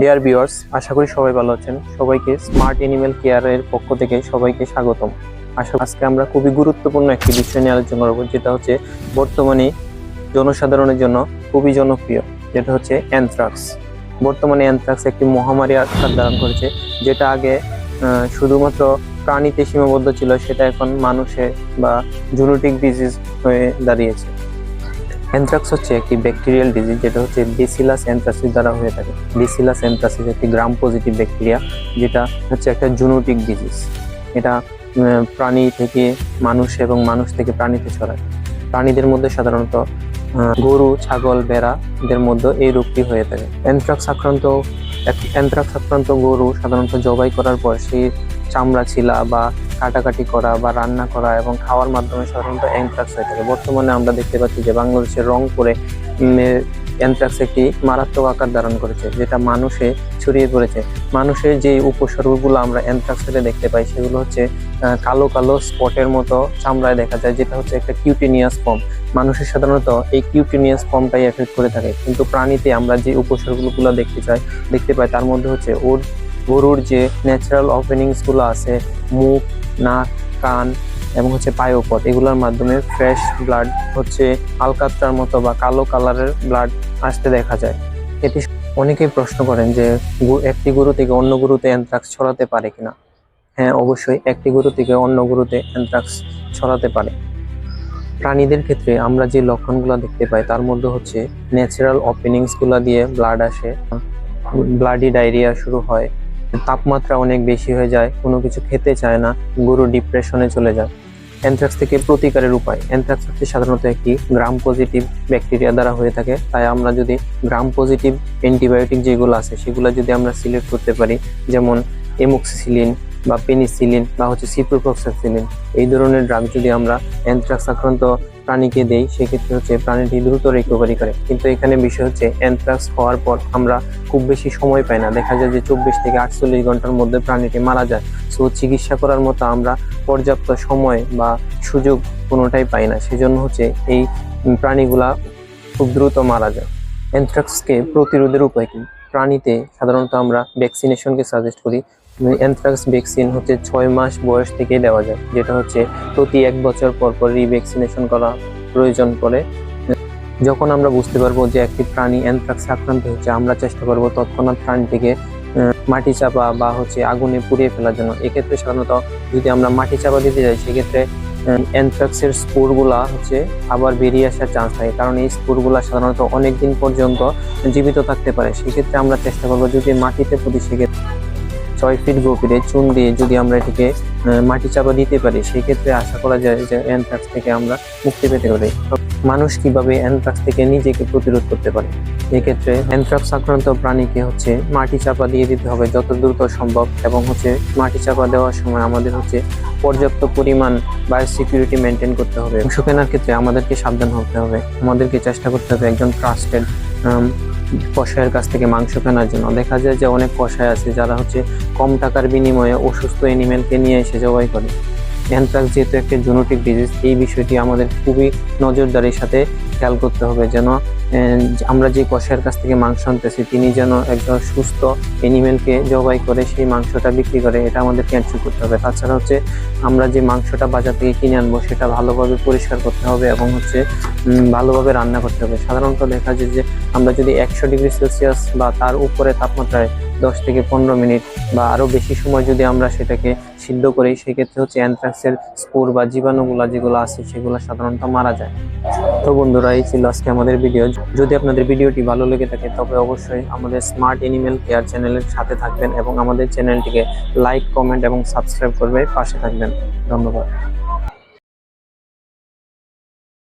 Dear viewers আশা করি সবাই ভালো আছেন। সবাইকে স্মার্ট এনিম্যাল কেয়ারের পক্ষ থেকে সবাইকে স্বাগতম। আশা আজকে আমরা খুবই গুরুত্বপূর্ণ একটি বিষয় নিয়ে আলোচনা করব, যেটা হচ্ছে বর্তমানে জনসাধারণের জন্য খুবই জনপ্রিয়, যেটা হচ্ছে অ্যানথ্রাক্স বর্তমানে অ্যানথ্রাক্স একটি মহামারী আকার ধারণ করেছে, যেটা আগে শুধুমাত্র প্রাণীতে সীমাবদ্ধ ছিল, সেটা এখন মানুষে বা জুনোটিক ডিজিজ হয়ে দাঁড়িয়েছে। অ্যানথ্রাক্স হচ্ছে একটি ব্যাকটেরিয়াল ডিজিজ যেটা হচ্ছে বেসিলাস অ্যানথ্রাসিস দ্বারা হয়ে থাকে। বেসিলাস অ্যানথ্রাসিস একটি গ্রাম পজিটিভ ব্যাকটেরিয়া যেটা হচ্ছে একটা জুনোটিক ডিজিজ এটা প্রাণী থেকে মানুষ এবং মানুষ থেকে প্রাণীতে ছড়ায়। প্রাণীদের মধ্যে সাধারণত গরু, ছাগল, ভেড়া এদের মধ্যে এই রোগটি হয়ে থাকে। অ্যানথ্রাক্স আক্রান্ত অ্যানথ্রাক্স আক্রান্ত গরু সাধারণত জবাই করার পর সেই চামড়া, ছিলা বা কাটাকাটি করা বা রান্না করা এবং খাওয়ার মাধ্যমে সাধারণত অ্যানথ্রাক্স হয়ে থাকে। বর্তমানে আমরা দেখতে পাচ্ছি যে বাংলাদেশের রংপুরে অ্যানথ্রাক্স একটি মারাত্মক আকার ধারণ করেছে, যেটা মানুষে ছড়িয়ে পড়েছে মানুষের যে উপসর্গগুলো আমরা অ্যানথ্রাক্স থেকে দেখতে পাই, সেগুলো হচ্ছে কালো কালো স্পটের মতো চামড়ায় দেখা যায়, যেটা হচ্ছে একটা কিউটিনিয়াস ফর্ম মানুষের সাধারণত এই কিউটিনিয়াস ফর্মটাই এফেক্ট করে থাকে। কিন্তু প্রাণীতে আমরা যে উপসর্গগুলো দেখতে চাই, দেখতে পাই, তার মধ্যে হচ্ছে ওর গরুর যে ন্যাচারাল ওপেনিংসগুলো আছে, মুখ, নাক, কান এবং হচ্ছে পায়োপথ, এগুলোর মাধ্যমে ফ্রেশ ব্লাড হচ্ছে আলকাত্রার মতো বা কালো কালারের ব্লাড আসতে দেখা যায়। এটি অনেকেই প্রশ্ন করেন যে একটি গরু থেকে অন্য গরুতে অ্যানথ্রাক্স ছড়াতে পারে কিনা? হ্যাঁ অবশ্যই একটি গরু থেকে অন্য গরুতে অ্যানথ্রাক্স ছড়াতে পারে। প্রাণীদের ক্ষেত্রে আমরা যে লক্ষণগুলো দেখতে পাই, তার মধ্যে হচ্ছে ন্যাচারাল ওপেনিংসগুলো দিয়ে ব্লাড আসে ব্লাডি ডায়রিয়া শুরু হয় তাপমাত্রা অনেক বেশি হয়ে যায়, কোনো কিছু খেতে চায় না, গরু ডিপ্রেশনে চলে যায়। অ্যানথ্রাক্স থেকে প্রতিকারের উপায়। অ্যান্থ্রাক্স হচ্ছে সাধারণত একটি গ্রাম পজিটিভ ব্যাকটেরিয়া দ্বারা হয়ে থাকে। তাই আমরা যদি গ্রাম পজিটিভ অ্যান্টিবায়োটিক যেগুলো আছে, সেগুলো যদি আমরা সিলেক্ট করতে পারি, যেমন এমোক্সিসিলিন বা পেনিসিলিন বা হচ্ছে সিপ্রোফ্লক্সাসিলিন এই ধরনের ড্রাগ যদি আমরা অ্যানথ্রাক্স আক্রান্ত প্রাণীকে দেই, সেক্ষেত্রে হচ্ছে প্রাণীটি দ্রুত রিকভারি করে। কিন্তু এখানে বিষয় হচ্ছে অ্যানথ্রাক্স হওয়ার পর আমরা খুব বেশি সময় পাই না। দেখা যায় যে চব্বিশ থেকে আটচল্লিশ ঘণ্টার মধ্যে প্রাণীটি মারা যায়। সো চিকিৎসা করার মতো আমরা পর্যাপ্ত সময় বা সুযোগ কোনোটাই পাই না। সেজন্য হচ্ছে এই প্রাণীগুলা খুব দ্রুত মারা যায়। অ্যানথ্রাক্সকে প্রতিরোধের উপায় কি? প্রাণীতে সাধারণত আমরা ভ্যাকসিনেশনকে সাজেস্ট করি। অ্যানথ্রাক্স ভ্যাকসিন হচ্ছে ছয় মাস বয়স থেকেই দেওয়া যায়, যেটা হচ্ছে প্রতি এক বছর পর পর রিভ্যাকসিনেশন করা প্রয়োজন পড়ে। যখন আমরা বুঝতে পারব যে একটি প্রাণী অ্যানথ্রাক্স আক্রান্ত হচ্ছে, আমরা চেষ্টা করব তৎক্ষণাৎ প্রাণীটিকে মাটি চাপা বা হচ্ছে আগুনে পুড়িয়ে ফেলার জন্য। এক্ষেত্রে সাধারণত যদি আমরা মাটি চাপা দিতে যাই, সেক্ষেত্রে অ্যানথ্রাক্সের স্পোরগুলা হচ্ছে আবার বেরিয়ে আসার চান্স থাকে। কারণ এই স্পোরগুলা সাধারণত অনেক দিন পর্যন্ত জীবিত থাকতে পারে। সেক্ষেত্রে আমরা চেষ্টা করব যদি মাটিতে পুঁতি সেক্ষেত্রে ছয় ফিট গভীরে চুন দিয়ে যদি আমরা এটিকে মাটি চাপা দিতে পারি সেক্ষেত্রে আশা করা যায় যে অ্যানথ্রাক্স থেকে আমরা মুক্তি পেতে পারি। মানুষ কীভাবে অ্যানথ্রাক্স থেকে নিজেকে প্রতিরোধ করতে পারে? এক্ষেত্রে অ্যানথ্রাক্স আক্রান্ত প্রাণীকে হচ্ছে মাটি চাপা দিয়ে দিতে হবে যত দ্রুত সম্ভব এবং হচ্ছে মাটি চাপা দেওয়ার সময় আমাদের হচ্ছে পর্যাপ্ত পরিমাণ বায়ো সিকিউরিটি মেনটেন করতে হবে। মাংস কেনার ক্ষেত্রে আমাদেরকে সাবধান হতে হবে। আমাদেরকে চেষ্টা করতে হবে একজন ট্রাস্টেড কষায়ের কাছ থেকে মাংস কেনার জন্য। দেখা যায় যে অনেক কষায় আছে যারা হচ্ছে কম টাকার বিনিময়ে অসুস্থ এনিমেলকে নিয়ে এসে জবাই করে। অ্যানথ্রাক্স যেহেতু একটা জেনেটিক ডিজিজ এই বিষয়টি আমাদের খুবই নজরদারির সাথে খেয়াল করতে হবে যেন আমরা যে কষায়ের কাছ থেকে মাংস আনতেছি, তিনি যেন একজন সুস্থ এনিমেলকে জবাই করে সেই মাংসটা বিক্রি করে, এটা আমাদের ক্যান্সেল করতে হবে। তাছাড়া হচ্ছে, আমরা যে মাংসটা বাজার থেকে কিনে আনব, সেটা ভালোভাবে পরিষ্কার করতে হবে এবং হচ্ছে ভালোভাবে রান্না করতে হবে। সাধারণত দেখা যায় যে, আমরা যদি একশো ডিগ্রি সেলসিয়াস বা তার উপরে তাপমাত্রায় দশ থেকে পনেরো মিনিট বা আরও বেশি সময় যদি আমরা সেটাকে সিদ্ধ করি, সেক্ষেত্রে হচ্ছে অ্যানথ্রাক্সের স্পোর বা জীবাণুগুলা যেগুলো আছে সেগুলো সাধারণত মারা যায়। তো বন্ধুরা, এই ছিল আজকে আমাদের ভিডিও। যদি আপনাদের ভিডিওটি ভালো লেগে থাকে, তবে অবশ্যই আমাদের স্মার্ট এনিমেল কেয়ার চ্যানেলের সাথে থাকবেন এবং আমাদের চ্যানেলটিকে লাইক কমেন্ট এবং সাবস্ক্রাইব করবে, পাশে থাকবেন। ধন্যবাদ।